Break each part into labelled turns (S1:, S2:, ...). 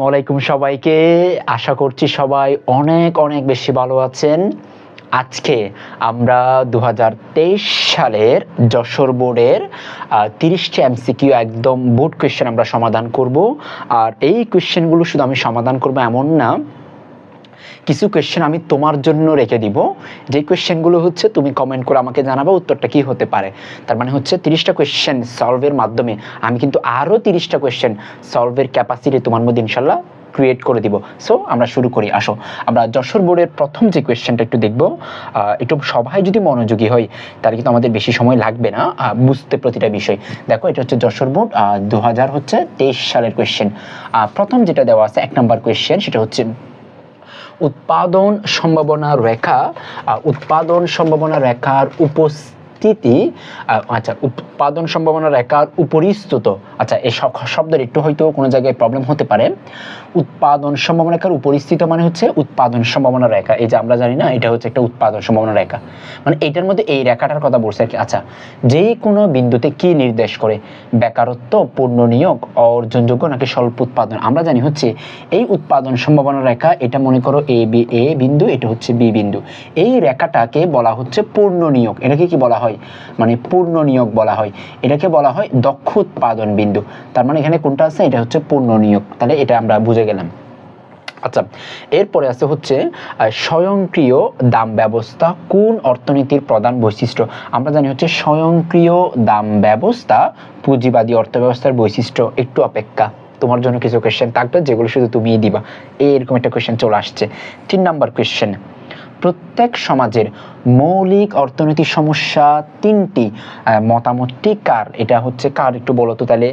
S1: ওয়ালাইকুম সবাইকে। আশা করছি সবাই অনেক অনেক বেশি ভালো আছেন। আজকে আমরা দু হাজার তেইশ সালের যশোর বোর্ডের তিরিশটি এমসিকিউ একদম বোর্ড কোয়েশ্চেন আমরা সমাধান করব। আর এই কোয়েশ্চেনগুলো শুধু আমি সমাধান করব এমন না কিছু কোয়েশ্চেন আমি তোমার জন্য রেখে দিব। যে কোয়েশ্চেনগুলো হচ্ছে তুমি কমেন্ট করে আমাকে জানাবে, উত্তরটা কি হতে পারে। তার মানে হচ্ছে তিরিশটা কোয়েশ্চেন সলভের মাধ্যমে আমি কিন্তু আরও তিরিশটা কোয়েশ্চেন সলভের ক্যাপাসিটি তোমার মধ্যে ইনশাল্লাহ ক্রিয়েট করে দিব। সো আমরা শুরু করি, আসো। আমরা যশোর বোর্ডের প্রথম যে কোয়েশ্চেনটা একটু দেখব। একটু সবাই যদি মনোযোগী হয় তাহলে কিন্তু আমাদের বেশি সময় লাগবে না। বুঝতে প্রতিটা বিষয়। দেখো, এটা হচ্ছে যশোর বোর্ড দু হাজার হচ্ছে তেইশ সালের কোয়েশ্চেন প্রথম যেটা দেওয়া আছে, এক নম্বর কোয়েশ্চেন সেটা হচ্ছে উৎপাদন সম্ভাবনা রেখা উৎপাদন সম্ভাবনা রেখার উপস্থিতি আচ্ছা উৎপাদন সম্ভাবনা রেখার উপরিস্থিত আচ্ছা এই শব্দের একটু হয়তো কোনো জায়গায় প্রবলেম হতে পারে। উৎপাদন সম্ভাবনা রেখার উপরিস্থিত মানে হচ্ছে উৎপাদন সম্ভাবনা রেখা। এই যে আমরা জানি না, এটা হচ্ছে একটা উৎপাদন সম্ভাবনা রেখা। মানে এটার মধ্যে এই রেখাটার কথা বলছে আর কি। আচ্ছা যে কোনো বিন্দুতে কি নির্দেশ করে? বেকারত্ব পূর্ণ নিয়োগ, অর্জনযোগ্য নাকি স্বল্প উৎপাদন? আমরা জানি হচ্ছে এই উৎপাদন সম্ভাবনা রেখা, এটা মনে করো এ বি এ বিন্দু, এটা হচ্ছে বি বিন্দু। এই রেখাটাকে বলা হচ্ছে পূর্ণ নিয়োগ। এটাকে কি বলা হয়? মানে পূর্ণ নিয়োগ বলা হয়। এটাকে বলা হয় দক্ষ উৎপাদন বিন্দু। তার মানে এখানে কোনটা আছে? এটা হচ্ছে পূর্ণ নিয়োগ। তাহলে এটা আমরা বুঝে গেলাম। আচ্ছা এরপরে আছে হচ্ছে স্বয়ংক্রিয় দাম ব্যবস্থা কোন অর্থনীতির প্রধান বৈশিষ্ট্য? আমরা জানি হচ্ছে স্বয়ংক্রিয় দাম ব্যবস্থা পুঁজিবাদী অর্থব্যবস্থার বৈশিষ্ট্য। একটু অপেক্ষা, তোমার জন্য কিছু কোয়েশ্চেন থাকবে, যেগুলো শুধু তুমিই দিবা। এরকম একটা কোয়েশ্চেন চলে আসছে। তিন নাম্বার কোয়েশ্চেন প্রত্যেক সমাজের মৌলিক অর্থনৈতিক সমস্যা তিনটি মতামতটি কার? এটা হচ্ছে কার? একটু বলো তো তাহলে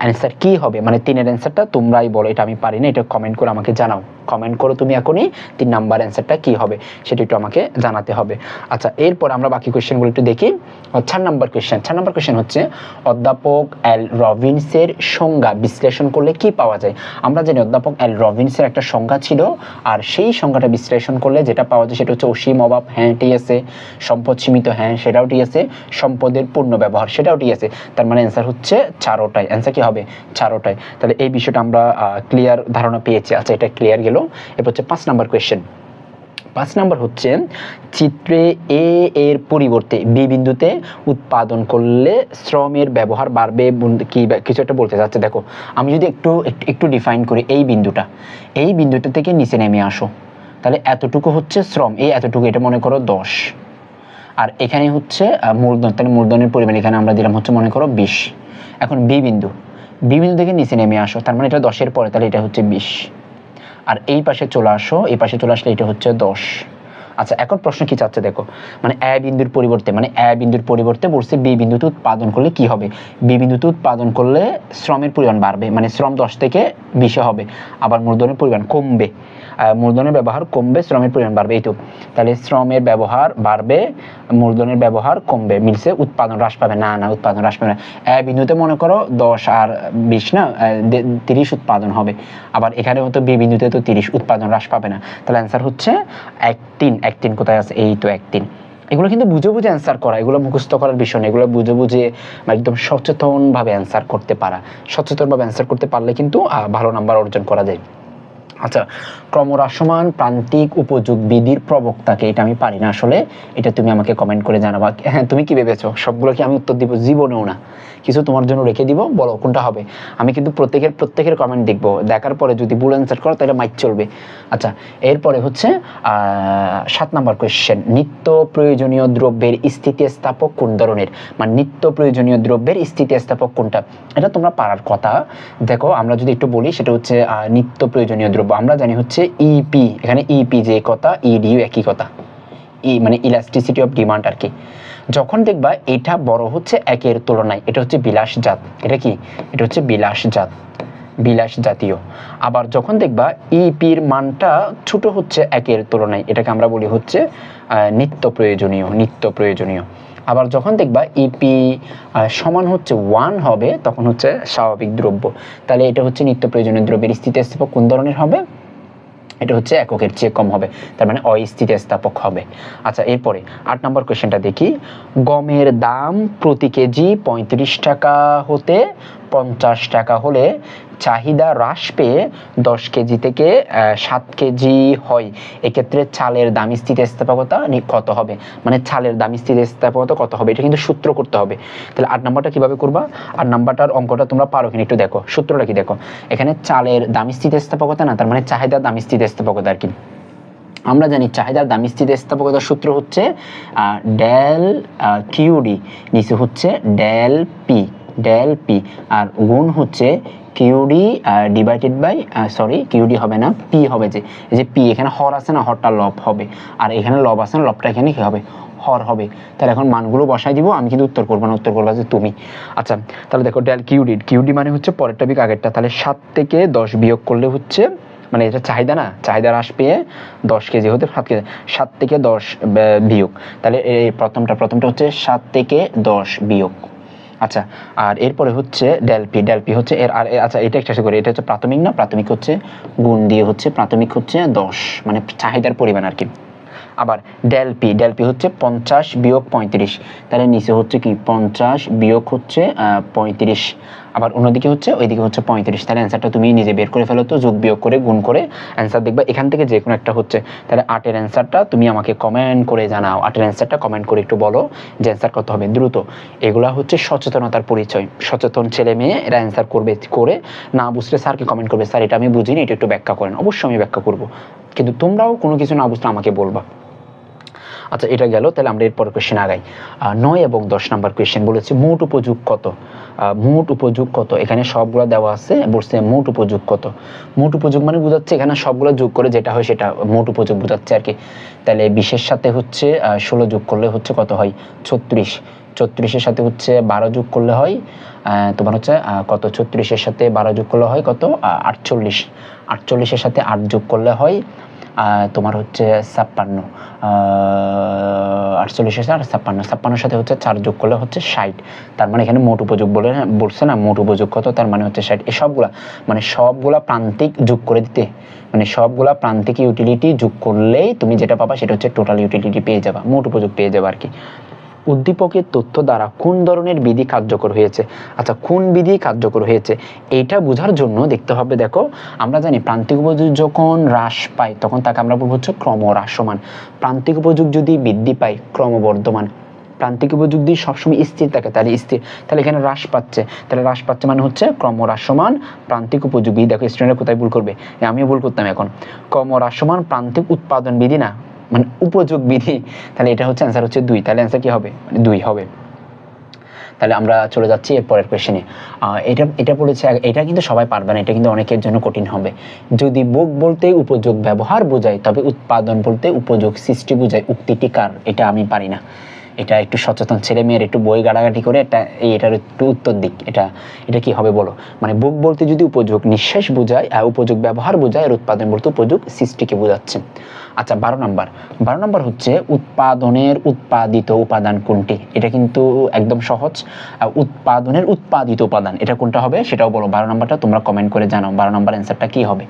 S1: অ্যান্সার কি হবে? মানে তিনের অ্যান্সারটা তোমরাই বলো, এটা আমি পারি না, এটা কমেন্ট করে আমাকে জানাও। কমেন্ট করো তুমি এখনই, তিন নাম্বার অ্যান্সারটা কি হবে, সেটা একটু আমাকে জানাতে হবে। আচ্ছা এরপর আমরা বাকি কোয়েশ্চেনগুলো একটু দেখি। চার নাম্বার কোয়েশ্চেন চার নাম্বার কোয়েশ্চেন হচ্ছে, অধ্যাপক এল রবিনসের সংজ্ঞা বিশ্লেষণ করলে কি পাওয়া যায়? আমরা জানি অধ্যাপক এল রবিনসের একটা সংজ্ঞা ছিল, আর সেই সংজ্ঞাটা বিশ্লেষণ করলে যেটা পাওয়া যায় সেটা হচ্ছে অসীম অভাব হ্যাঁ ঠিক আছে সম্পদ সীমিত হ্যাঁ সেটাও ঠিক আছে সম্পদের পূর্ণ ব্যবহার, সেটাও ঠিক আছে তার মানে অ্যান্সার হচ্ছে চারোটাই অ্যান্সার কি হবে? চারোটাই তাহলে এই বিষয়টা আমরা ক্লিয়ার ধারণা পেয়েছি। আচ্ছা এটা ক্লিয়ার গেল। এরপর হচ্ছে পাঁচ নাম্বার কোয়েশ্চেন পাঁচ নাম্বার হচ্ছে, চিত্রে এ এর পরিবর্তে বি বিন্দুতে উৎপাদন করলে শ্রমের ব্যবহার বাড়বে কি কিছু একটা বলতে চাচ্ছে। দেখো, আমি যদি একটু- একটু ডিফাইন করি এই বিন্দুটা। এই বিন্দুটা থেকে নিচে নেমে আসো। তাহলে এতটুকু হচ্ছে শ্রম। এই এতটুকু, এটা মনে করো দশ। আর এখানে হচ্ছে মূলধন, তাহলে মূলধনের পরিমাণ এখানে আমরা দিলাম হচ্ছে মনে করো বিশ। এখন বি বিন্দু। বি বিন্দু থেকে নিচে নেমে আসো, তার মানে এটা দশের পরে, তাহলে এটা হচ্ছে বিশ। আর এই পাশে চলে আসো, এই পাশে চলে আসলে এটা হচ্ছে দশ। আচ্ছা এখন প্রশ্ন কি চাচ্ছে দেখো মানে এ বিন্দুর পরিবর্তে মানে এ বিন্দুর পরিবর্তে বলছে বি বিন্দুতে উৎপাদন করলে কি হবে? বি বিন্দুতে উৎপাদন করলে শ্রমের পরিমাণ বাড়বে মানে শ্রম দশ থেকে বিশে হবে, আবার মূলধনের পরিমাণ কমবে। মূলধনের ব্যবহার কমবে, শ্রমের পরিমাণ বাড়বে, এই তো। তাহলে শ্রমের ব্যবহার বাড়বে, মূলধনের ব্যবহার কমবে, মিলছে উৎপাদন হ্রাস পাবে। না না, উৎপাদন হ্রাস পাবে না। বিন্দুতে মনে করো দশ আর বিশ, না তিরিশ উৎপাদন হবে। আবার এখানে হতো বি বিন্দুতে তো তিরিশ উৎপাদন হ্রাস পাবে না। তাহলে অ্যান্সার হচ্ছে এক তিন। এক তিন কোথায় আছে? এই তো এক তিন। এগুলো কিন্তু বুঝে বুঝে অ্যান্সার করা, এগুলো মুখস্থ করার বিষয় না। এগুলো বুঝে বুঝে একদম সচেতনভাবে অ্যান্সার করতে পারা। সচেতনভাবে অ্যান্সার করতে পারলে কিন্তু ভালো নাম্বার অর্জন করা যায়। আচ্ছা ক্রমহ্রাসমান প্রান্তিক উপযোগ বিধির প্রবক্তাকে এটা আমি পারি না আসলে, এটা তুমি আমাকে কমেন্ট করে জানাবা। হ্যাঁ তুমি কি ভেবেছো? সবগুলো কি আমি উত্তর দিব? জীবনেও না। কিছু তোমার জন্য রেখে দিব, বলো কোনটা হবে। আমি কিন্তু প্রত্যেকের প্রত্যেকের কমেন্ট দেখব। দেখার পরে যদি ভুল অ্যান্সার করো, তাহলে মাইক চলবে। আচ্ছা এরপরে হচ্ছে সাত নাম্বার কোয়েশ্চেন নিত্য প্রয়োজনীয় দ্রব্যের স্থিতিস্থাপক কোন ধরনের? মানে নিত্য প্রয়োজনীয় দ্রব্যের স্থিতিস্থাপক কোনটা? এটা তোমরা পারার কথা। দেখো, আমরা যদি একটু বলি, সেটা হচ্ছে নিত্য প্রয়োজনীয় দ্রব্য। আমরা জানি হচ্ছে ইপি এখানে ইপি যে কথা ইডিও একই কথা। ই মানে ইলাস্টিসিটি অফ ডিমান্ড আর কি। যখন দেখবা এটা বড় হচ্ছে একের তুলনায়, এটা হচ্ছে বিলাসজাত এটা কি? এটা হচ্ছে বিলাসজাত বিলাস জাতীয়। আবার যখন দেখবা ইপির মানটা ছোট হচ্ছে একের তুলনায়, এটাকে আমরা বলি হচ্ছে নিত্য প্রয়োজনীয় নিত্য প্রয়োজনীয়। আবার যখন দেখবা ইপি সমান হচ্ছে ওয়ান হবে, তখন হচ্ছে স্বাভাবিক দ্রব্য। তাহলে এটা হচ্ছে নিত্য প্রয়োজনীয় দ্রব্যের স্থিতিস্থাপক কোন ধরনের হবে? এটা হচ্ছে এককের চেয়ে কম হবে, তার মানে অস্থিতিস্থাপক হবে। আচ্ছা এরপরে আট নম্বর কোয়েশ্চেনটা দেখি। গমের দাম প্রতি কেজি পঁয়ত্রিশ টাকা হতে পঞ্চাশ টাকা হলে চাহিদা হ্রাস পেয়ে দশ কেজি থেকে সাত কেজি হয়। এক্ষেত্রে চালের দামি স্থিতিস্থাপকতা কত হবে? মানে চালের দামি স্থিতিস্থাপকতা কত হবে? এটা কিন্তু সূত্র করতে হবে। তাহলে আট নাম্বারটা কীভাবে করবা? আট নাম্বারটার অঙ্কটা তোমরা পারো কিনা একটু দেখো। সূত্রটা কি দেখো? এখানে চালের দামি স্থিতিস্থাপকতা না, তার মানে চাহিদা দামি স্থিতিস্থাপকতা আর কি। আমরা জানি চাহিদার দামি স্থিতিস্থাপকতার সূত্র হচ্ছে ডেল কিউডি নিচে হচ্ছে ডেল পি ডেল পি, আর গুণ হচ্ছে QD divided by sorry QD হবে না পি হবে যে, এই যে পি এখানে হর আছে না, হরটা লব হবে। আর এখানে লব আছে না, লবটা এখানে কি হবে? হর হবে। তাহলে এখন মানগুলো বসাই দিব, আমি কিন্তু উত্তর করব না, উত্তর করব যে তুমি। আচ্ছা তাহলে দেখো ডেল কিউডি কিউডি মানে হচ্ছে পরের টপিক আগেরটা। তাহলে সাত থেকে দশ বিয়োগ করলে হচ্ছে মানে এটা চাহিদা না, চাহিদা হ্রাস পেয়ে দশ কেজি হতে সাত কেজি, সাত থেকে দশ বিয়োগ। তাহলে এই প্রথমটা প্রথমটা হচ্ছে সাত থেকে দশ বিয়োগ। আচ্ছা আর এরপরে হচ্ছে ডেলপি ডেলপি হচ্ছে এর, আর আচ্ছা এটা একটা করি, এটা হচ্ছে প্রাথমিক না? প্রাথমিক হচ্ছে গুণ দিয়ে হচ্ছে, প্রাথমিক হচ্ছে দশ মানে চাহিদার পরিমাণ আর কি আবার ডেলপি ডেলপি হচ্ছে পঞ্চাশ বিয়োগ পঁয়ত্রিশ, তাহলে নিচে হচ্ছে কি? পঞ্চাশ বিয়োগ হচ্ছে পঁয়ত্রিশ। আবার অন্যদিকে হচ্ছে, ওইদিকে হচ্ছে পঁয়ত্রিশ। তাহলে অ্যান্সারটা তুমি নিজে বের করে ফেলো তো, যোগ বিয়োগ করে, গুণ করে অ্যান্সার দেখবা। এখান থেকে যে কোনো একটা হচ্ছে, তাহলে আটের অ্যান্সারটা তুমি আমাকে কমেন্ট করে জানাও। আটের অ্যান্সারটা কমেন্ট করে একটু বলো যে অ্যান্সার কত হবে। দ্রুত। এগুলা হচ্ছে সচেতনতার পরিচয়। সচেতন ছেলে মেয়ে এরা অ্যান্সার করবে, করে না বুঝলে স্যারকে কমেন্ট করবে, স্যার, এটা আমি বুঝিনি, এটা একটু ব্যাখ্যা করেন। অবশ্যই আমি ব্যাখ্যা করব। কিন্তু তোমরাও কোনো কিছু না বুঝলে আমাকে বলবা। আচ্ছা এটা গেল, তাহলে আমরা এরপর কোয়েশ্চেন আগাই। নয় এবং দশ নাম্বার কোয়েশ্চেন বলেছে, মোট উপযোগ কত? মোট উপযোগ কত? এখানে সবগুলো দেওয়া আছে, বলছে মোট উপযোগ কত? মোট উপযোগ মানে বোঝাচ্ছে এখানে সবগুলো যোগ করে যেটা হয় সেটা মোট উপযোগ বোঝাচ্ছে আর কি। তাহলে বিশের সাথে হচ্ছে ষোলো যোগ করলে হচ্ছে কত হয়? ছত্রিশ। ছত্রিশের সাথে হচ্ছে বারো যোগ করলে হয় তোমার হচ্ছে কত? ছত্রিশের সাথে বারো যোগ করলে হয় কত? আটচল্লিশ। আটচল্লিশের সাথে আট যোগ করলে হয় তোমার হচ্ছে ছাপ্পান্ন আটচল্লিশ সাথে আর ছাপ্পান্ন। ছাপ্পান্নর সাথে হচ্ছে চার যোগ করলে হচ্ছে ষাট। তার মানে এখানে মোট উপযোগ বলে বলছে না, মোট উপযোগ কত? তার মানে হচ্ছে ষাট। এসবগুলা সবগুলা মানে সবগুলা প্রান্তিক যোগ করে দিতে। মানে সবগুলা প্রান্তিক ইউটিলিটি যোগ করলেই তুমি যেটা পাবা সেটা হচ্ছে টোটাল ইউটিলিটি পেয়ে যাবা, মোট উপযোগ পেয়ে যাবা আর কি। উদ্দীপকের তথ্য দ্বারা কোন ধরনের বিধি কার্যকর হয়েছে? আচ্ছা কোন বিধি কার্যকর হয়েছে? এইটা বোঝার জন্য দেখতে হবে, দেখো, আমরা জানি প্রান্তিক উপযোগ যখন হ্রাস পায়, তখন তাকে আমরা বলব হচ্ছে ক্রমহ্রাসমান। প্রান্তিক উপযোগ যদি বৃদ্ধি পায়, ক্রমবর্ধমান। প্রান্তিক উপযোগ যদি সবসময় স্থির থাকে, তাহলে স্থির। তাহলে এখানে হ্রাস পাচ্ছে। তাহলে হ্রাস পাচ্ছে মানে হচ্ছে ক্রমহ্রাসমান প্রান্তিক উপযোগী। দেখো স্টুডেন্টরা কোথায় ভুল করবে? আমিও ভুল করতাম এখন। ক্রমহ্রাসমান প্রান্তিক উৎপাদন বিধি না? মানে উপযোগ বিধি তাহলে এটা হচ্ছে অ্যান্সার হচ্ছে দুই। তাহলে অ্যান্সার কি হবে? মানে দুই হবে। তাহলে আমরা চলে যাচ্ছি এর পরের কোয়েশ্চেনে এটা এটা বলেছে, এটা কিন্তু সবাই পারবে না, এটা কিন্তু অনেকের জন্য কঠিন হবে। যদি বোক বলতে উপযোগ ব্যবহার বোঝায়, তবে উৎপাদন বলতে উপযোগ সৃষ্টি বোঝায়, উক্তিটি কার? এটা আমি পারি না। এটা একটু সচেতন ছেলে মেয়ের একটু বই গাড়াগাড়ি করে এটা এটার একটু উত্তর দিক। এটা এটা কি হবে বলো? মানে বুক বলতে যদি উপযোগ নিঃশ্বাস বোঝায় আর উপযোগ ব্যবহার বোঝায়, আর উৎপাদন বলতে উপযোগ সৃষ্টিকে বোঝাচ্ছে আচ্ছা বারো নম্বর। বারো নম্বর হচ্ছে উৎপাদনের উৎপাদিত উপাদান কোনটি? এটা কিন্তু একদম সহজ। উৎপাদনের উৎপাদিত উপাদান, এটা কোনটা হবে? সেটাও বলো। বারো নম্বরটা তোমরা কমেন্ট করে জানাও। বারো নাম্বার অ্যান্সারটা কি হবে?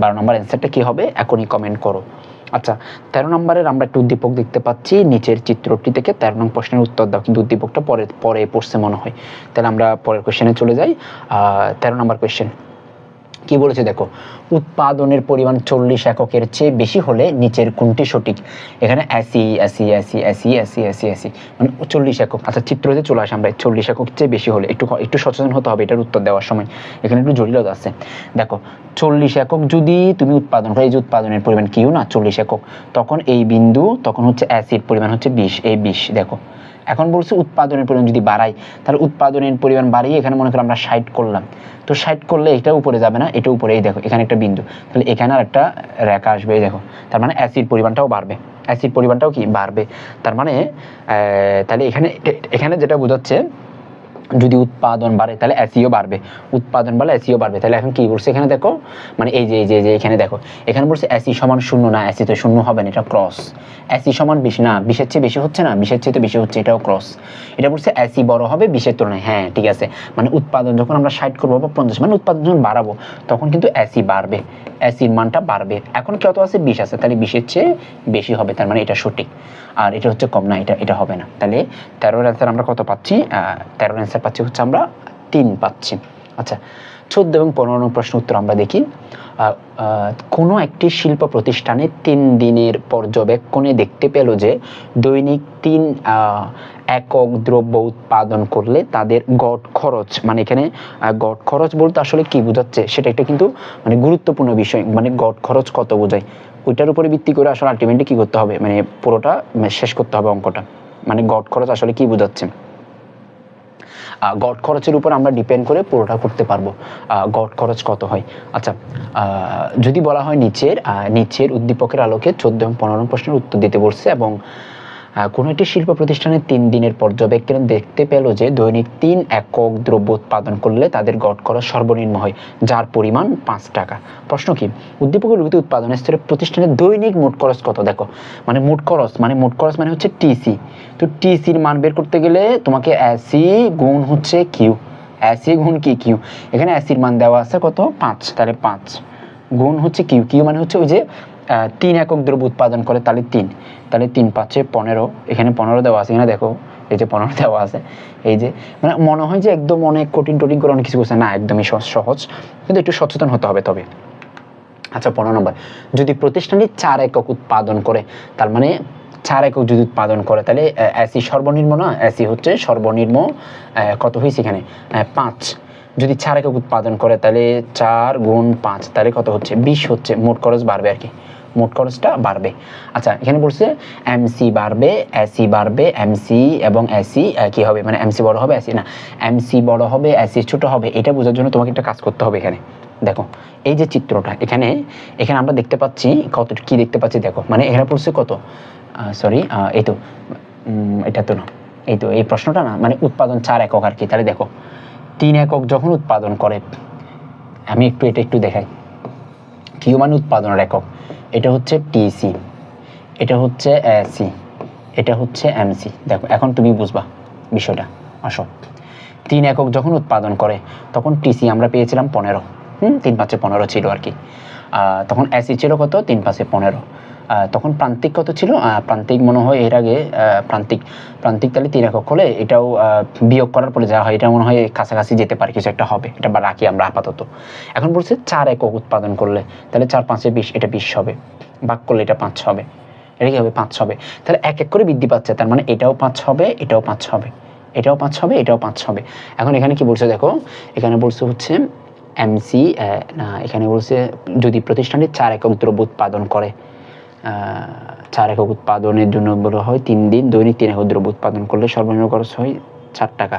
S1: বারো নম্বর অ্যান্সারটা কী হবে? এখনই কমেন্ট করো। আচ্ছা তেরো নম্বরের আমরা একটু উদ্দীপক দেখতে পাচ্ছি, নিচের চিত্রটি থেকে তেরো নং প্রশ্নের উত্তর দাও, কিন্তু উদ্দীপকটা পরে পরে পড়ছে মনে হয়। তাহলে আমরা পরের কোয়েশ্চেনে চলে যাই। তেরো নম্বর কোয়েশ্চেন কি বলেছে দেখো, উৎপাদনের পরিমাণ চল্লিশ এককের চেয়ে বেশি হলে নিচের কোনটি সঠিক? এখানে AC AC AC AC AC AC AC মানে চল্লিশ একক। আচ্ছা চিত্রতে চলে আসে আমরা, চল্লিশ একক চেয়ে বেশি হলে, একটু একটু সচেতন হতে হবে এটার উত্তর দেওয়ার সময়। এখানে একটু জটিলতা আছে। দেখো, চল্লিশ একক যদি তুমি উৎপাদন করো, এই যে উৎপাদনের পরিমাণ কিউ না, চল্লিশ একক, তখন এই বিন্দু তখন হচ্ছে অ্যাসিড, পরিমাণ হচ্ছে বিশ, এই বিশ, দেখো। এখন বলছে উৎপাদনের পরিমাণ যদি বাড়াই, তাহলে উৎপাদনের পরিমাণ বাড়িয়ে এখানে মনে করো আমরা ষাট করলাম। তো ষাট করলে এটা উপরে যাবে না, এটা উপরে, এই দেখো, এখানে একটা বিন্দু। তাহলে এখানে আর একটা রেখা আসবে দেখো। তার মানে অ্যাসিড পরিমাণটাও বাড়বে। অ্যাসিড পরিমাণটাও কি? বাড়বে। তার মানে তাহলে এখানে এখানে যেটা বোঝাচ্ছে যদি উৎপাদন বাড়ে, তাহলে এসিও বাড়বে। উৎপাদন বাড়লে এসিও বাড়বে। তাহলে এখন কি বলছে? এখানে দেখো মানে এই যে এই যে যে, এখানে দেখো। এখানে বলছে এসি সমান শূন্য। না এসি তো শূন্য হবে না, এটা ক্রস এসি সমান বিশ। না, বিশের চেয়ে বেশি হচ্ছে না, বিশের চেয়ে তো বেশি হচ্ছে, এটাও ক্রস এটা বলছে এসি বড় হবে বিশের তুলনায়। হ্যাঁ ঠিক আছে। মানে উৎপাদন যখন আমরা ষাট করব বা পঞ্চাশ মানে উৎপাদন যখন বাড়াবো, তখন কিন্তু এসি বাড়বে। এসির মানটা বাড়বে। এখন কত আছে? বিশ আছে। তাহলে বিশের চেয়ে বেশি হবে, তার মানে এটা সঠিক। আর এটা হচ্ছে কম। না, এটা এটা হবে না। তাহলে তেরোর অ্যান্সার আমরা কত পাচ্ছি? তেরোর অ্যান্সার পাচ্ছি হচ্ছে আমরা তিন পাচ্ছি। আচ্ছা চোদ্দ এবং পনেরো প্রশ্ন উত্তর আমরা দেখি। কোনো একটি শিল্প প্রতিষ্ঠানে তিন দিনের পর্যবেক্ষণে দেখতে পেল যে দৈনিক তিন একক দ্রব্য উৎপাদন করলে তাদের গড় খরচ মানে এখানে গড় খরচ বলতে আসলে কি বোঝাচ্ছে সেটা একটা কিন্তু মানে গুরুত্বপূর্ণ বিষয় মানে গড় খরচ কত বোঝায়। ওইটার উপরে ভিত্তি করে আসলে আলটিমেটলি কি করতে হবে মানে পুরোটা মানে শেষ করতে হবে অঙ্কটা। মানে গড় খরচ আসলে কি বোঝাচ্ছে? গড় খরচের উপর আমরা ডিপেন্ড করে পুরোটা করতে পারব। গড় খরচ কত হয়? আচ্ছা যদি বলা হয় নিচের নিচের উদ্দীপকের আলোকে চোদ্দ এবং পনেরো প্রশ্নের উত্তর দিতে বলছে এবং কোনো একটি শিল্প প্রতিষ্ঠানে তিন দিনের পর্যবেক্ষণ দেখতে পেল যে দৈনিক তিন একক দ্রব্য উৎপাদন করলে তাদের গড় খরচ সর্বনিম্ন হয়, যার পরিমাণ পাঁচ টাকা। প্রশ্ন কি? উদ্দীপকের লিখিত উৎপাদন স্তরে প্রতিষ্ঠানের দৈনিক মোট খরচ কত? দেখো মানে মোট খরচ মানে মোট খরচ মানে হচ্ছে টিসি তো টিসির মান বের করতে গেলে তোমাকে অ্যাসি গুণ হচ্ছে কিউ অ্যাসি গুণ কি কিউ এখানে অ্যাসির মান দেওয়া আছে কত? পাঁচ। তাহলে পাঁচ। গুণ হচ্ছে কিউ কিউ মানে হচ্ছে ওই যে তিন একক দ্রব্য উৎপাদন করে তাহলে তিন। তাহলে তিন পাঁচে পনেরো, এখানে পনেরো দেওয়া আছে। এখানে দেখো, এই যে পনেরো দেওয়া আছে, এই যে মানে মনে হয় যে একদম অনেক কঠিন টঠিন করে অনেক কিছু করছে। না, একদমই সহজ কিন্তু একটু সচেতন হতে হবে তবে। আচ্ছা পনেরো নম্বর, যদি প্রতিষ্ঠানটি চার একক উৎপাদন করে, তার মানে চার একক যদি উৎপাদন করে, তাহলে অ্যাসি সর্বনিম্ন না অ্যাসি হচ্ছে সর্বনিম্ন কত হয়েছে এখানে? পাঁচ। যদি চার একক উৎপাদন করে, তাহলে চার গুণ পাঁচ, তাহলে কত হচ্ছে? বিশ হচ্ছে, মোট খরচ বাড়বে আর কি। মোট খরচটা বাড়বে। আচ্ছা এখানে বলছে এমসি বাড়বে এসি বাড়বে এমসি এবং এসি কি হবে? মানে এমসি বড় হবে এসি না। এমসি বড় হবে এসি ছোট হবে, এটা বোঝার জন্য তোমাকে একটা কাজ করতে হবে এখানে। দেখো, এই যে চিত্রটা, এখানে এখানে আমরা দেখতে পাচ্ছি কত, কি দেখতে পাচ্ছি দেখো? মানে এখানে পড়ছে কত? সরি এই তো এটা তো না, এই তো, এই প্রশ্নটা না মানে উৎপাদন চার একক আর কি, তাহলে দেখো, তিন একক যখন উৎপাদন করে, আমি একটু এটা একটু দেখাই। কিউ মানে উৎপাদনের একক। এটা হচ্ছে টিসি এটা হচ্ছে এসি এটা হচ্ছে এমসি দেখো, এখন তুমি বুঝবা বিষয়টা, আসো। তিন একক যখন উৎপাদন করে, তখন টিসি আমরা পেয়েছিলাম পনেরো। হুম? তিন পাঁচে পনেরো ছিল আর কি। তখন এসি ছিল কত? তিন পাঁচে পনেরো। তখন প্রান্তিক কত ছিল? প্রান্তিক মনে হয় এর আগে প্রান্তিক প্রান্তিক তাহলে তিন একক হলে এটাও বিয়োগ করার পরে যা হয়, এটা মনে হয় কাছাকাছি যেতে পারে, কিছু একটা হবে। এটা বা রাখি আমরা আপাতত। এখন বলছে চার একক উৎপাদন করলে, তাহলে চার পাঁচে বিশ, এটা বিশ হবে। ভাগ করলে এটা পাঁচ হবে। এটা কি হবে? পাঁচ হবে। তাহলে এক এক করে বৃদ্ধি পাচ্ছে, তার মানে এটাও পাঁচ হবে, এটাও পাঁচ হবে। এটাও পাঁচ হবে, এটাও পাঁচ হবে। এখন এখানে কি বলছে দেখো? এখানে বলছে হচ্ছে এমসি না, এখানে বলছে যদি প্রতিষ্ঠানটি চার একক দ্রব্য উৎপাদন করে চার একক উৎপাদনের জন্য বলা হয় তিন দিন, দৈনিক তিন একক দ্রব্য উৎপাদন করলে সর্বনিম্ন খরচ হয় চার টাকা,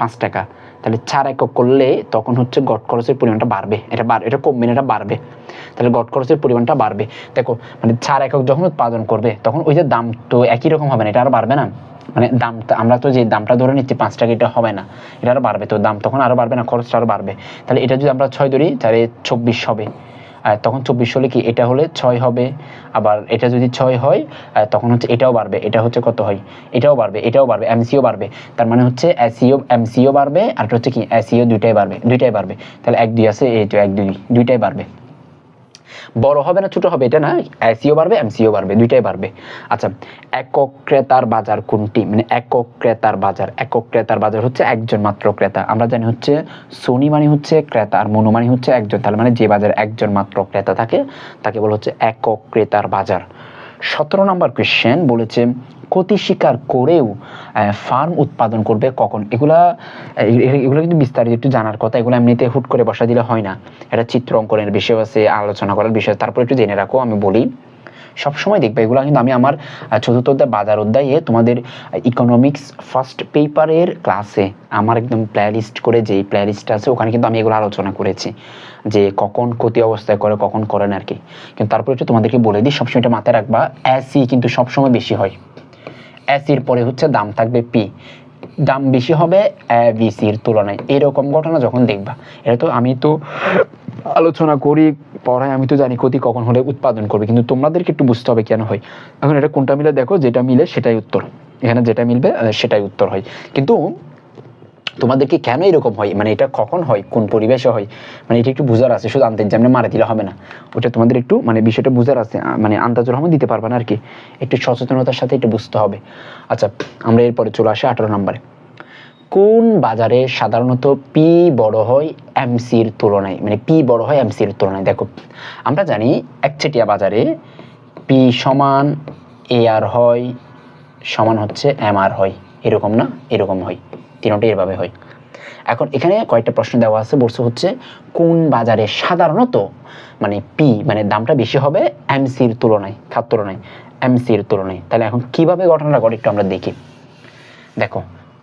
S1: পাঁচ টাকা। তাহলে চার একক করলে তখন হচ্ছে গড় খরচের পরিমাণটা বাড়বে। এটা বার এটা কমবে এটা বাড়বে। তাহলে গড় খরচের পরিমাণটা বাড়বে। দেখো মানে চার একক যখন উৎপাদন করবে, তখন ওই যে দাম তো একই রকম হবে না, এটা আর বাড়বে না। মানে দামটা আমরা তো যে দামটা ধরে নিচ্ছি পাঁচ টাকা, এটা হবে না। এটা আরও বাড়বে, তো দাম তখন আরও বাড়বে না, খরচটা আরও বাড়বে। তাহলে এটা যদি আমরা ছয় ধরি, তাহলে চব্বিশ হবে। তখন চব্বিশ হলে কি এটা হলে ছয় হবে? আবার এটা যদি ছয় হয় তখন হচ্ছে এটাও বাড়বে। এটা হচ্ছে কত হয়? এটাও বাড়বে এটাও বাড়বে এমসিও বাড়বে। তার মানে হচ্ছে এসিও এমসিও বাড়বে, আর হচ্ছে কি? এসিও দুইটাই বাড়বে দুইটাই বাড়বে। তাহলে এক দুই আছে, এই তো এক দুই, দুইটাই বাড়বে। বড় হবে না ছোট হবে? এটা না, এসিও বাড়বে, এমসিও বাড়বে, দুইটাই বাড়বে। আচ্ছা একক ক্রেতার বাজার কোনটি? মানে একক ক্রেতার বাজার, একক ক্রেতার বাজার হচ্ছে একজন মাত্র ক্রেতা। আমরা জানি হচ্ছে সোনি মানে হচ্ছে ক্রেতা আর মনু মানে হচ্ছে একজন। তাহলে মানে যে বাজার একজন মাত্র ক্রেতা থাকে, তাকে বলা হচ্ছে একক ক্রেতার বাজার। সতেরো নম্বর কোয়েশ্চেন বলেছে, ক্ষতি স্বীকার করেও ফার্ম উৎপাদন করবে কখন? এগুলা এগুলো কিন্তু বিস্তারিত একটু জানার কথা, এগুলো এমনিতে হুট করে বসা দিলে হয় না। এটা চিত্র অঙ্কনের বিষয় আছে, আলোচনা করার বিষয় তারপর একটু জেনে রাখো, আমি বলি। সবসময় দেখবে। এগুলো কিন্তু আমি আমার চতুর্থ অধ্যায়, বাজার অধ্যায়ে তোমাদের ইকোনমিক্স ফার্স্ট পেপারের ক্লাসে আমার একদম প্লেলিস্ট করে যেই প্লেলিস্টটা আছে, ওখানে কিন্তু আমি এগুলো আলোচনা করেছি। যে কখন ক্ষতি অবস্থায় করে, কখন করে না আর কি। কিন্তু তারপরে হচ্ছে তোমাদেরকে বলে দিই, সবসময় এটা মাথায় রাখবা অ্যাসি কিন্তু সবসময় বেশি হয়। অ্যাসির পরে হচ্ছে দাম থাকবে পি দাম বেশি হবে বিসির তুলনায়। এরকম ঘটনা যখন দেখবা, এটা তো আমি তো আলোচনা করি, পড়ায় আমি তো জানি ক্ষতি কখন হলে উৎপাদন করবে, কিন্তু তোমাদেরকে একটু বুঝতে হবে কেন হয়। এখন এটা কোনটা মিলে দেখো, যেটা মিলে সেটাই উত্তর। এখানে যেটা মিলবে সেটাই উত্তর হয়। কিন্তু তোমাদেরকে কেন এরকম হয়? মানে এটা কখন হয়? কোন পরিবেশে হয়? মানে এটা একটু বুঝার আছে, শুধু আনতে যেমন মারা দিলে হবে না। ওটা তোমাদের একটু মানে বিষয়টা বুঝার আছে মানে আন্দাজুর রহমান দিতে পারবে না আর কি একটু সচেতনতার সাথে একটু বুঝতে হবে। আচ্ছা আমরা এরপরে চলে আসি আঠারো নম্বরে। কোন বাজারে সাধারণত পি বড় হয় এমসির তুলনায়? মানে পি বড় হয় এমসির তুলনায়? দেখো, আমরা জানি একচেটিয়া বাজারে পি সমান এ আর হয়, সমান হচ্ছে এম আর হয়। এরকম না? এরকম হয়। তিনটাই এভাবে হয়। এখন এখানে কয়েকটা প্রশ্ন দেওয়া আছে, বলছে হচ্ছে, কোন বাজারে সাধারণত মানে পি মানে দামটা বেশি হবে এমসির তুলনায়, খাত তুলনায় এমসির তুলনায়? তাহলে এখন কীভাবে ঘটনাটা ঘটে একটু আমরা দেখি। দেখো,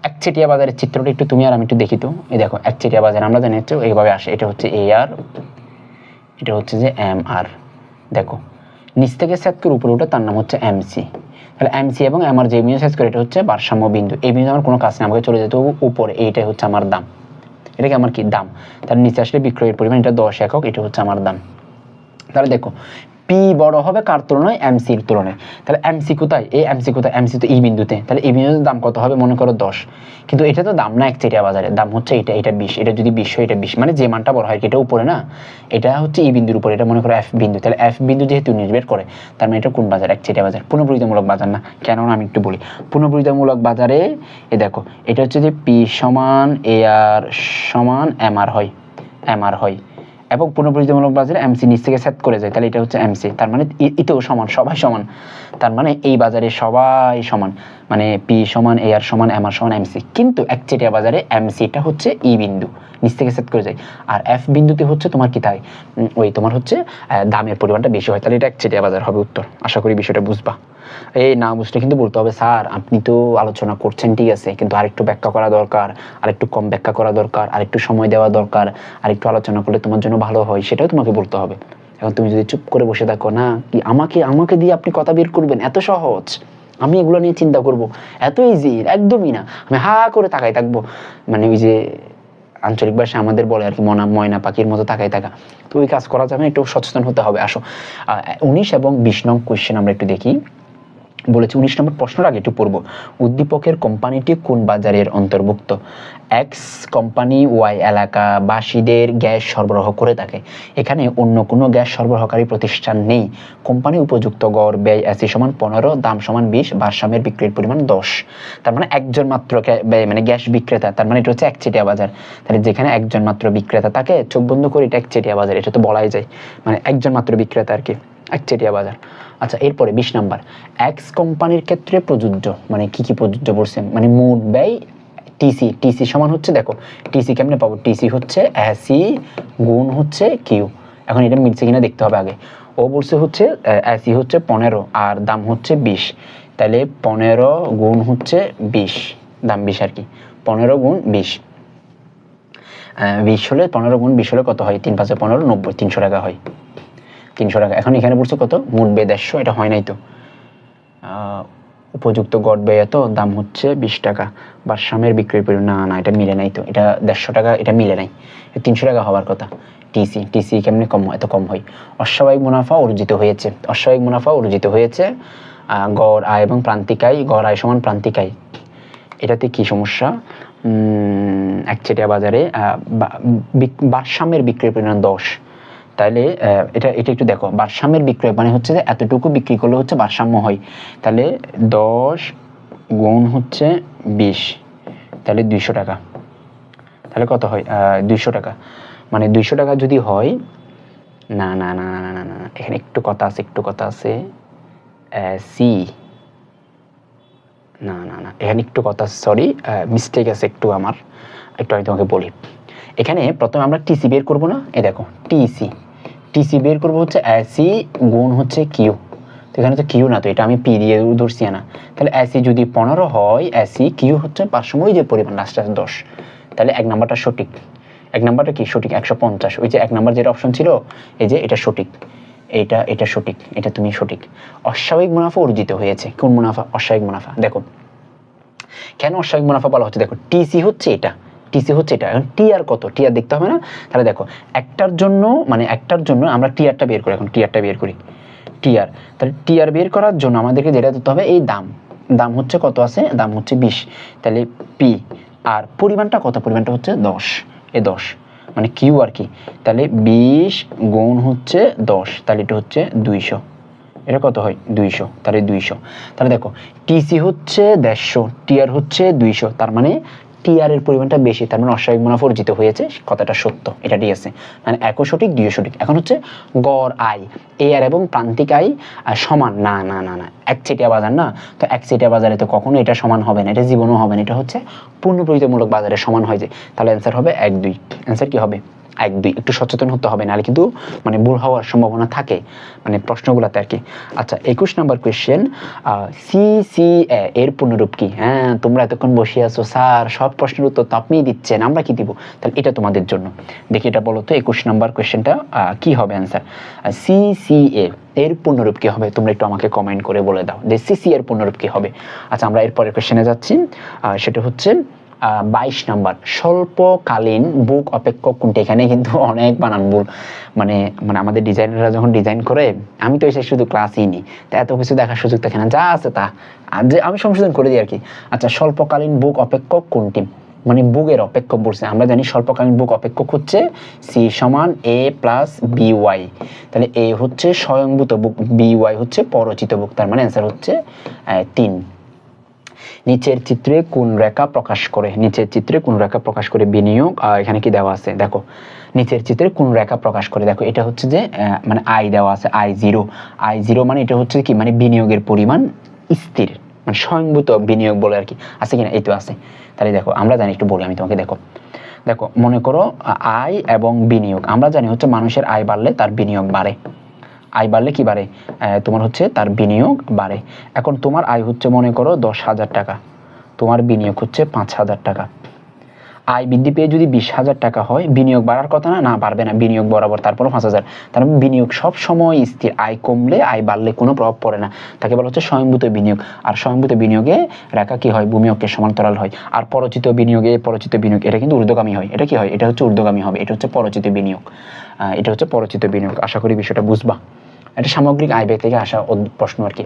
S1: একচেটিয়া বাজারের চিত্রটা একটু তুমি আর আমি একটু দেখি তো। এই দেখো, একচেটিয়া বাজার, আমরা জানি হচ্ছে এইভাবে আসে। এটা হচ্ছে এ আর এটা হচ্ছে যে এম আর দেখো, নিচ থেকে সেট উপরে উঠে তার নাম হচ্ছে এমসি তাহলে এমসি এবং আমার যে বিন্দু সাইজ করে, এটা হচ্ছে ভারসাম্য বিন্দু। এই বিন্দু আমার কোনো কাজ নেই, আমাকে চলে যেতে হবে উপরে, এইটাই হচ্ছে আমার দাম। এটাকে আমার কি দাম? তার নিচে আসলে বিক্রয়ের পরিমাণ, এটা দশ একক, এটা হচ্ছে আমার দাম। তাহলে দেখো পি বড় হবে কার তুলনায় এমসির তুলনায়? তাহলে এমসি কোথায়? এই এমসি কোথায়? এমসি তো এই বিন্দুতে। তাহলে এই বিন্দুতে দাম কত হবে? মনে করো দশ। কিন্তু এটা তো দাম না একচেটিয়া বাজারে। দাম হচ্ছে এটা এটা বিশ। এটা যদি বিশ হয়, এটা বিশ। মানে যে মানটা বড় হয় এটা উপরে না? এটা হচ্ছে এই বিন্দুর উপরে। এটা মনে করো এফ বিন্দু। তাহলে এফ বিন্দু যেহেতু নির্ভর করে, তার মানে এটা কোন বাজার? একচেটিয়া বাজার। পুনঃপরিতামূলক বাজার না। কেননা আমি একটু বলি, পুনঃপরিতামূলক বাজারে, এ দেখো, এটা হচ্ছে যে পি সমান এ আর সমান এম আর হয়। এম আর হয়। এবং পুনঃপরিচিতিমূলক ব্রাজিল এমসি নিচ থেকে সেট করে যায়। তাহলে এটা হচ্ছে এমসি তার মানে ইতেও সমান, সবাই সমান। তার মানে এই বাজারে সবাই সমান। মানে পি সমান, এ আর সমান, এম আর সমান এমসি কিন্তু একচেটিয়া বাজারে এমসিটা হচ্ছে ই বিন্দু। নিচ থেকে সেট করে যায়। আর এফ বিন্দুতে হচ্ছে তোমার কি তাই? ওই তোমার হচ্ছে দামের পরিমাণটা বেশি হয়। তাহলে এটা একচেটিয়া বাজার হবে উত্তর। আশা করি বিষয়টা বুঝবা। এই না বুঝলে কিন্তু বলতে হবে, স্যার, আপনি তো আলোচনা করছেন, ঠিক আছে। কিন্তু আরেকটু ব্যাখ্যা করা দরকার, আরেকটু কম ব্যাখ্যা করা দরকার, আরেকটু সময় দেওয়া দরকার, আরেকটু আলোচনা করলে তোমার জন্য ভালো হয়। সেটাও তোমাকে বলতে হবে। এখন তুমি যদি চুপ করে বসে থাকো, না, কি আমাকে আমাকে দিয়ে আপনি কথা বের করবেন? এত সহজ। আমি এগুলো নিয়ে চিন্তা করব। এত ইজি একদমই না। আমি হা করে তাকাই থাকব। মানে ওই যে আঞ্চলিক ভাষায় আমাদের বলে আর কি, মনা, ময়না পাখির মতো তাকাই থাকা। তো ওই কাজ করা যাবে একটু সচেতন হতে হবে। আসো। উনিশ এবং বিশ নং কোয়েশ্চেন আমরা একটু দেখি। বলেছে, উনিশ নম্বর প্রশ্নটা আগে একটু পড়ব। উদ্দীপকের কোম্পানিটি কোন বাজারের অন্তর্ভুক্ত? এক্স কোম্পানি ওয়াই এলাকাবাসীদের গ্যাস সরবরাহ করে থাকে। এখানে অন্য কোনো গ্যাস সরবরাহকারী প্রতিষ্ঠান নেই। কোম্পানি উপযুক্ত গড়, ব্যয়, এসি সমান পনেরো, দাম সমান বিশ, ভারসাম্যের বিক্রির পরিমাণ দশ। তার মানে একজন মাত্র মানে গ্যাস বিক্রেতা, তার মানে এটা হচ্ছে একচেটিয়া বাজার। তাহলে যেখানে একজন মাত্র বিক্রেতা তাকে চোখ বন্ধ করে এটা একচেটিয়া বাজার, এটা তো বলাই যায়। মানে একজন মাত্র বিক্রেতা আর কি। একচেটিয়া বাজার। আচ্ছা এরপরে বিশ নাম্বার। এক্স কোম্পানির ক্ষেত্রে প্রযোজ্য মানে কি কি প্রযোজ্য বলছেন মানে মোট ব্যয় টিসি টিসি সমান হচ্ছে, দেখো টিসি কেমনে পাবো? টিসি হচ্ছে অ্যাসি গুণ হচ্ছে কিউ এখন এটা মিলছে কিনা দেখতে হবে আগে। ও বলছে হচ্ছে অ্যাসি হচ্ছে পনেরো, আর দাম হচ্ছে বিশ। তাহলে পনেরো গুণ হচ্ছে বিশ, দাম বিশ আর কি। পনেরো গুণ বিশ। বিশ হলে পনেরো গুণ বিশ হলে কত হয়? তিন পাঁচে পনেরো, নব্বই, তিনশো টাকা হয়। তিনশো টাকা। এখন এখানে পড়ছে কত? মোট ব্যয় দেড়শো এটা হয় নাই তো। উপযুক্ত গড় ব্যয় এত দাম হচ্ছে বিশ টাকা। ভারসাম্যের বিক্রির পরিমাণ, না না, এটা মিলে নাই তো। এটা দেড়শো টাকা, এটা মিলে নাই। তিনশো টাকা হওয়ার কথা। টিসি টিসি কেমনি কম এত কম হয়। অস্বাভাবিক মুনাফা অর্জিত হয়েছে। অস্বাভাবিক মুনাফা অর্জিত হয়েছে গড় আয় এবং প্রান্তিক আয় গড় আয় সমান প্রান্তিক আয় এটাতে কি সমস্যা? একচেটিয়া বাজারে ভারসাম্যের বিক্রয় পরিমাণ দশ। তাহলে এটা এটা একটু দেখো। ভারসাম্যের বিক্রয় মানে হচ্ছে যে এতটুকু বিক্রি করলে হচ্ছে ভারসাম্য হয়। তাহলে দশ গুণ হচ্ছে বিশ। তাহলে দুইশো টাকা। তাহলে কত হয়? দুইশো টাকা। মানে দুইশো টাকা যদি হয়, না না না না না না এখানে একটু কথা আছে, একটু কথা আছে। সি না না না, এখানে একটু কথা সরি মিস্টেক আছে একটু আমার। একটু আমি তোমাকে বলি। এখানে প্রথমে আমরা টিসি বের করব না? এ দেখো টিসি টিসি বের করব হচ্ছে অ্যাসি গুণ হচ্ছে কিউ তো এখানে তো কিউ না, তো এটা আমি পি দিয়ে ধরছি না? তাহলে অ্যাসি যদি পনেরো হয় অ্যাসি কিউ হচ্ছে পাঁচশো যে পরিমাণ লাস্ট আছে দশ। তাহলে এক নাম্বারটা সঠিক। এক নাম্বারটা কি? সঠিক একশো পঞ্চাশ। ওই যে এক নাম্বার যেটা অপশন ছিল, এই যে এটা সঠিক। এটা এটা সঠিক। এটা তুমি সঠিক। অস্বাভাবিক মুনাফা অর্জিত হয়েছে। কোন মুনাফা? অস্বাভাবিক মুনাফা। দেখো, কেন অস্বাভাবিক মুনাফা বলা হচ্ছে? দেখো টিসি হচ্ছে এটা। টিসি হচ্ছে এটা। এখন টিআর কত? টিআর দেখতে হবে না? তাহলে দেখো, একটার জন্য মানে একটার জন্য আমরা টিআরটা বের করি। এখন টিআরটা বের করি। টিআর তাহলে টিআর বের করার জন্য আমাদেরকে যেটা দিতে হবে, এই দাম। দাম হচ্ছে কত আছে? দাম হচ্ছে বিশ। তাহলে পি আর পরিমাণটা কত? পরিমাণটা হচ্ছে দশ। এ দশ। মানে কিউ আর কি। তাহলে বিশ গুণ হচ্ছে দশ। তাহলে এটা হচ্ছে দুইশো। এটা কত হয়? দুইশো। তাহলে দুইশো। তাহলে দেখো টিসি হচ্ছে দেড়শো। টিআর হচ্ছে দুইশো। তার মানে টিআর এর পরিমাণটা বেশি, তার মানে অস্বাভাবিক মুনাফা অর্জিত হয়েছে, কথাটা সত্য, এটা ঠিক আছে মানে একও সঠিক সঠিক। এখন হচ্ছে গড় আয় এ আর এবং প্রান্তিক আয় সমান, না না না না একচেটিয়া বাজার না, তো একচেটিয়া বাজারে তো কখনো এটা সমান হবে না, এটা জীবনও হবে না, এটা হচ্ছে পূর্ণপ্রকৃতিমূলক বাজারে সমান হয় যে, তাহলে অ্যান্সার হবে এক দুই অ্যান্সার কি হবে? এক দুই একটু সচেতন হতে হবে, নাহলে কিন্তু মানে ভুল হওয়ার সম্ভাবনা থাকে মানে প্রশ্নগুলোতে আর কি। আচ্ছা একুশ নম্বর কোয়েশ্চেন সি সি এর পূর্ণরূপ কি? হ্যাঁ তোমরা এতক্ষণ বসে আছো, স্যার, সব প্রশ্নের উত্তর তো আপনিই দিচ্ছেন, আমরা কি দিব? তাহলে এটা তোমাদের জন্য। দেখি এটা বলো তো, একুশ নম্বর কোয়েশ্চেনটা কি হবে অ্যান্সার সি সি এ এর পূর্ণরূপ কি হবে? তোমরা একটু আমাকে কমেন্ট করে বলে দাও যে সি সি এর পূর্ণরূপ কি হবে? আচ্ছা আমরা এরপরের কোয়েশ্চেনে যাচ্ছি সেটা হচ্ছে বাইশ নাম্বার। স্বল্পকালীন বুক অপেক্ষক কোনটি? এখানে কিন্তু অনেক বানান ভুল। মানে মানে আমাদের ডিজাইনাররা যখন ডিজাইন করে, আমি তো এসে শুধু ক্লাসই নিই তা এত কিছু দেখার সুযোগ থাকে না যা আছে তা। যে, আমি সংশোধন করে দিই আর কি। আচ্ছা স্বল্পকালীন বুক অপেক্ষক কোনটি? মানে বুকের অপেক্ষক বলছে। আমরা জানি স্বল্পকালীন বুক অপেক্ষক হচ্ছে সি সমান এ প্লাস বি ওয়াই তাহলে এ হচ্ছে স্বয়ংভূত বুক বি ওয়াই হচ্ছে পরচিত বুক। তার মানে অ্যান্সার হচ্ছে তিন। নিচের চিত্রে কোন রেখা প্রকাশ করে? নিচের চিত্রে কোন রেখা প্রকাশ করে বিনিয়োগ? এখানে কি দেওয়া আছে? দেখো, নিচের চিত্রে কোন রেখা প্রকাশ করে? দেখো, এটা হচ্ছে যে মানে আই দেওয়া আছে আই জিরো আই জিরো মানে এটা হচ্ছে কি? মানে বিনিয়োগের পরিমাণ স্থির মানে স্বয়ংভূত বিনিয়োগ বলে আর কি। আছে কিনা? এই তো আছে। তাহলে দেখো, আমরা জানি, একটু বলি আমি তোমাকে, দেখো। দেখো, মনে করো আয় এবং বিনিয়োগ। আমরা জানি হচ্ছে মানুষের আয় বাড়লে তার বিনিয়োগ বাড়ে। আয় বাড়লে কি বাড়ে? তোমার হচ্ছে তার বিনিয়োগ বাড়ে। এখন তোমার আয় হচ্ছে মনে করো দশ হাজার টাকা। তোমার বিনিয়োগ হচ্ছে পাঁচ হাজার টাকা। আয় বৃদ্ধি পেয়ে যদি বিশ হাজার টাকা হয়, বিনিয়োগ বাড়ার কথা না না, বাড়বে না, বিনিয়োগ বরাবর, তারপরও পাঁচ হাজার। তার মানে বিনিয়োগ সব সময় স্থির, আয় কমলে আয় বাড়লে কোনো প্রভাব পড়ে না। তাকে বলা হচ্ছে স্বয়ংভূত বিনিয়োগ। আর স্বয়ংভূত বিনিয়োগে রেখা কি হয়? ভূমিয়োগকে সমান্তরাল হয়। আর পরচিত বিনিয়োগে পরচিত বিনিয়োগ, এটা কিন্তু ঊর্ধ্বগামী হয়। এটা কি হয়? এটা হচ্ছে ঊর্ধ্বগামী হবে। এটা হচ্ছে পরচিত বিনিয়োগ। এটা হচ্ছে পরচিত বিনিয়োগ। আশা করি বিষয়টা বুঝবা। এটা সামগ্রিক আয় ব্যয় থেকে আসা প্রশ্ন আর কি।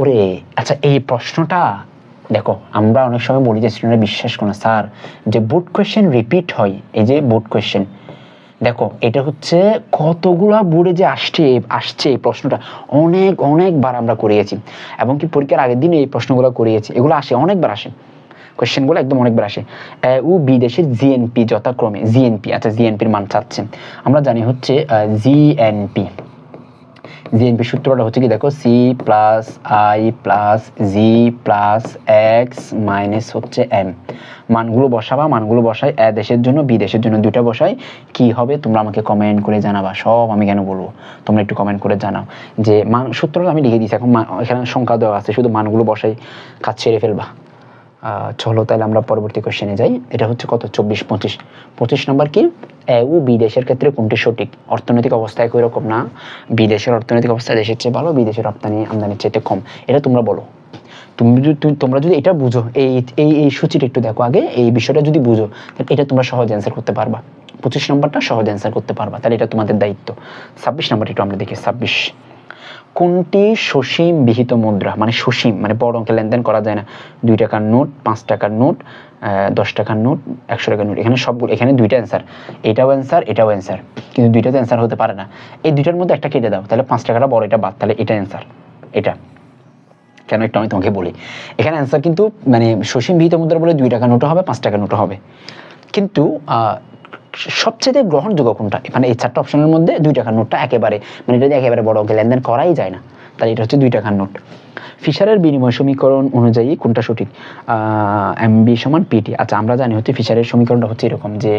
S1: ওরে আচ্ছা এই প্রশ্নটা, দেখো, আমরা অনেক সময় বলি যে স্টুডেন্টরা বিশ্বাস করে না। স্যার, যে বোর্ড কোয়েশ্চেন রিপিট হয়, এই যে বোর্ড কোয়েশ্চেন দেখো, এটা হচ্ছে কতগুলা বোর্ডে যে আসছে আসছে এই প্রশ্নটা, অনেক, অনেকবার আমরা করিয়েছি। এবং কি পরীক্ষার আগের দিন এই প্রশ্নগুলো করিয়েছি। এগুলো আসে, অনেকবার আসে। কোয়েশ্চেনগুলো একদম অনেকবার আসে। ও বিদেশের জিএনপি যথাক্রমে জিএনপি আচ্ছা জিএনপির মান চাচ্ছেন আমরা জানি হচ্ছে জিএনপি জিএনপি সূত্রটা হচ্ছে কি, দেখো C plus I plus G plus X minus হচ্ছে এম মানগুলো বসাবা, মানগুলো বসাই এ দেশের জন্য, বি দেশের জন্য দুইটা বসাই। কি হবে তোমরা আমাকে কমেন্ট করে জানাবা, সব আমি কেন বলব? তোমরা একটু কমেন্ট করে জানাও। যে মান, সূত্রটা আমি লিখে দিয়েছি, এখন এখানে সংখ্যা দেওয়া আছে, শুধু মানগুলো বসাই, কাজ ছেড়ে ফেলবা। চলো, তাহলে আমরা পরবর্তী কোশ্চেনে যাই। এটা হচ্ছে কত? চব্বিশ, পঁচিশ। পঁচিশ নম্বর কি? এ ও বিদেশের ক্ষেত্রে কোনটি সঠিক? অর্থনৈতিক অবস্থা একই রকম না? বিদেশের অর্থনৈতিক অবস্থা দেশের চেয়ে ভালো, বিদেশের রপ্তানি আমদানির চেয়ে কম? এটা তোমরা বলো। তুমি যদি, তুমি- তোমরা যদি এটা বুঝো, এই এই এই সূচিটা একটু দেখো আগে, এই বিষয়টা যদি বুঝো, তাহলে এটা তোমরা সহজ অ্যান্সার করতে পারবা। পঁচিশ নম্বরটা সহজ অ্যান্সার করতে পারবা, তাহলে এটা তোমাদের দায়িত্ব। ছাব্বিশ নম্বর একটু আমরা দেখি, ছাব্বিশ। কোনটি সসীম বিহিত মুদ্রা? মানে সসীম মানে বড় অঙ্কে লেনদেন করা যায় না। দুই টাকার নোট, পাঁচ টাকার নোট দশ টাকার নোট, একশো টাকার নোট। এখানে সবগুলো, এখানে দুইটা অ্যান্সার এটাও অ্যান্সার এটাও অ্যান্সার কিন্তু দুইটাতে অ্যান্সার হতে পারে না। এই দুইটার মধ্যে একটা কেটে দাও, তাহলে পাঁচ টাকাটা বড়, এটা বাদ, তাহলে এটা অ্যান্সার এটা। কেন একটু আমি তোমাকে বলি। এখানে অ্যান্সার কিন্তু মানে সসীম বিহিত মুদ্রা বলে দুই টাকা নোটও হবে, পাঁচ টাকা নোটও হবে। কিন্তু সবচেয়ে গ্রহণযোগ্য কোনটা? মানে এই চারটা অপশনের মধ্যে দুই টাকার নোটটা একেবারে মানে দিয়ে একেবারে বড় অঙ্কে লেনদেন করাই যায় না, তাহলে এটা হচ্ছে দুই টাকার নোট। ফিশারের বিনিময় সমীকরণ অনুযায়ী কোনটা সঠিক? এমবি সমান পিটি আচ্ছা আমরা জানি হচ্ছে ফিশারের সমীকরণটা হচ্ছে এরকম যে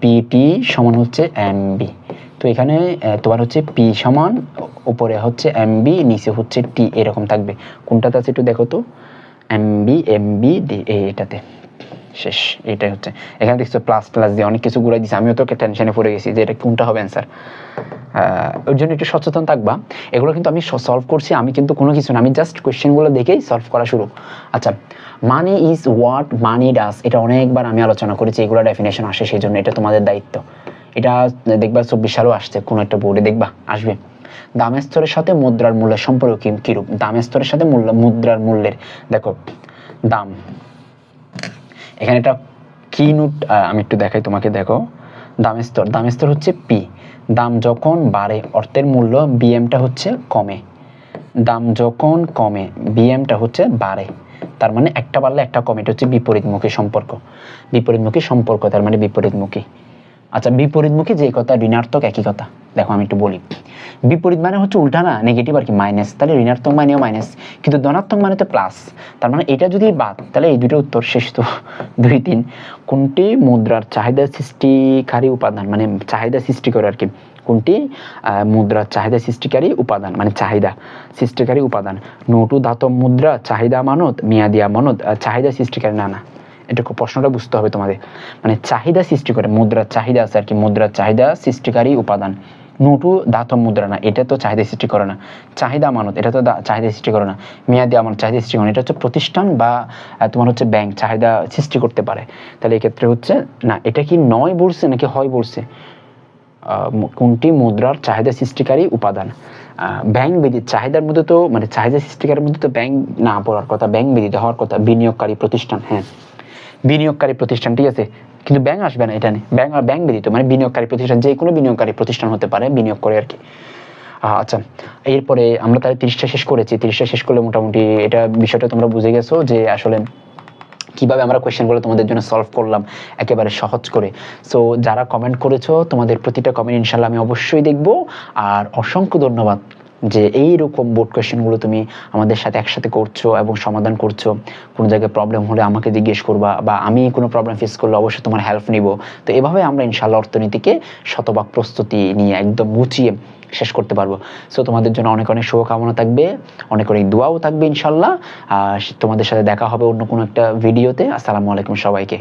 S1: পিটি সমান হচ্ছে এমবি তো এখানে তোমার হচ্ছে পি সমান, উপরে হচ্ছে এমবি নিচে হচ্ছে টি এরকম থাকবে। কোনটাতে আছে একটু দেখো তো। এমবি এমবি ডি এটাতে। শেষ, এটাই হচ্ছে। এখানে দেখছ প্লাস প্লাস দিয়ে অনেক কিছু ঘুরাই দিচ্ছে আমিও তো টেনশনে পড়ে গেছি যে এটা কোনটা হবে অ্যান্সার ওর জন্য একটু সচেতন থাকবা। এগুলো কিন্তু আমি সলভ করছি, আমি কিন্তু কোনো কিছু না। আমি জাস্ট কোয়েশ্চেনগুলো দেখেই সলভ করা শুরু। আচ্ছা money is what money does এটা অনেকবার আমি আলোচনা করেছি, এগুলো ডেফিনেশন আসে সেই জন্য এটা তোমাদের দায়িত্ব। এটা দেখবা চব্বিশ সালেও আসছে, কোনো একটা বোর্ডে দেখবা, আসবে। দামের স্তরের সাথে মুদ্রার মূল্যের সম্পর্ক কিরূপ? দামের স্তরের সাথে মূল্য মুদ্রার মূল্যের দেখো, দাম। এখানে একটা কি নোট আমি একটু দেখাই তোমাকে, দেখো। দামের স্তর। দামের স্তর হচ্ছে পি দাম যখন বাড়ে, অর্থের মূল্য বিএমটা হচ্ছে কমে। দাম যখন কমে বিএমটা হচ্ছে বাড়ে। তার মানে একটা বাড়লে একটা কমে। এটা হচ্ছে বিপরীতমুখী সম্পর্ক। বিপরীতমুখী সম্পর্ক, তার মানে বিপরীতমুখী। আচ্ছা বিপরীতমুখী যে কথা, ঋণাত্মক একই কথা। দেখো, আমি একটু বলি। বিপরীত মানে হচ্ছে উল্টা না নেগেটিভ আর কি মাইনাস তাহলে ঋণাত্মক মানেও মাইনাস কিন্তু ধনাত্মক মানে তো প্লাস তার মানে এটা যদি বাদ, তাহলে এই দুটো উত্তর শেষ তো। দুই, তিন। কোনটি মুদ্রার চাহিদা সৃষ্টিকারী উপাদান? মানে চাহিদা সৃষ্টি করে আর কি। কোনটি? মুদ্রার চাহিদা সৃষ্টিকারী উপাদান। মানে চাহিদা সৃষ্টিকারী উপাদান। নোটু ধাতব মুদ্রা, চাহিদা মানত মেয়াদিয়া মানত চাহিদা সৃষ্টিকারী না না। এটা খুব প্রশ্নটা বুঝতে হবে তোমাদের। মানে চাহিদা সৃষ্টি করে, মুদ্রার চাহিদা আছে আর কি, মুদ্রার চাহিদা সৃষ্টিকারী উপাদান। নোটু ধাতব মুদ্রা না, এটা তো চাহিদা সৃষ্টি করে না। চাহিদা মানত এটা তো চাহিদা সৃষ্টি করে না। মেয়াদি আমানত, চাহিদা সৃষ্টি করে না, এটা হচ্ছে প্রতিষ্ঠান বা তোমার হচ্ছে ব্যাংক চাহিদা সৃষ্টি করতে পারে। তাহলে এক্ষেত্রে হচ্ছে, না, এটা কি নয় বলছে নাকি হয় বলছে? কোনটি মুদ্রার চাহিদা সৃষ্টিকারী উপাদান? ব্যাংক ব্যতীত, চাহিদার মধ্যে তো মানে চাহিদা সৃষ্টিকারীর মধ্যে তো ব্যাংক না পড়ার কথা ব্যাংক ব্যতীত হওয়ার কথা, বিনিয়োগকারী প্রতিষ্ঠান হ্যাঁ। বিনিয়োগকারী প্রতিষ্ঠান, ঠিক আছে? কিন্তু ব্যাংক আসবে না এটা নিয়ে। ব্যাংক আর ব্যাংক ব্যতীত মানে বিনিয়োগকারী প্রতিষ্ঠান, যে কোনো বিনিয়োগকারী প্রতিষ্ঠান হতে পারে, বিনিয়োগ করে আর কি। আচ্ছা এরপরে আমরা তাহলে তিরিশটা শেষ করেছি। তিরিশটা শেষ করলে মোটামুটি এটা বিষয়টা তোমরা বুঝে গেছো যে আসলে কীভাবে আমরা কোয়েশ্চেনগুলো তোমাদের জন্য সলভ করলাম একেবারে সহজ করে। সো যারা কমেন্ট করেছ, তোমাদের প্রতিটা কমেন্ট ইনশাল্লাহ আমি অবশ্যই দেখব। আর অসংখ্য ধন্যবাদ। যে এই রকম বোর্ড কোয়েশ্চেনগুলো তুমি আমাদের সাথে একসাথে করছ এবং সমাধান করছ, কোনো জায়গায় প্রবলেম হলে আমাকে জিজ্ঞেস করবা বা আমি কোনো প্রবলেম ফেস করলে অবশ্যই তোমার হেল্প নিব। তো এভাবে আমরা ইনশাল্লাহ অর্থনীতিকে শতভাগ প্রস্তুতি নিয়ে একদম গুছিয়ে শেষ করতে পারব। সো তোমাদের জন্য অনেক অনেক শুভকামনা থাকবে, অনেক অনেক দোয়াও থাকবে ইনশাল্লাহ তোমাদের সাথে দেখা হবে অন্য কোনো একটা ভিডিওতে আসসালামু আলাইকুম সবাইকে।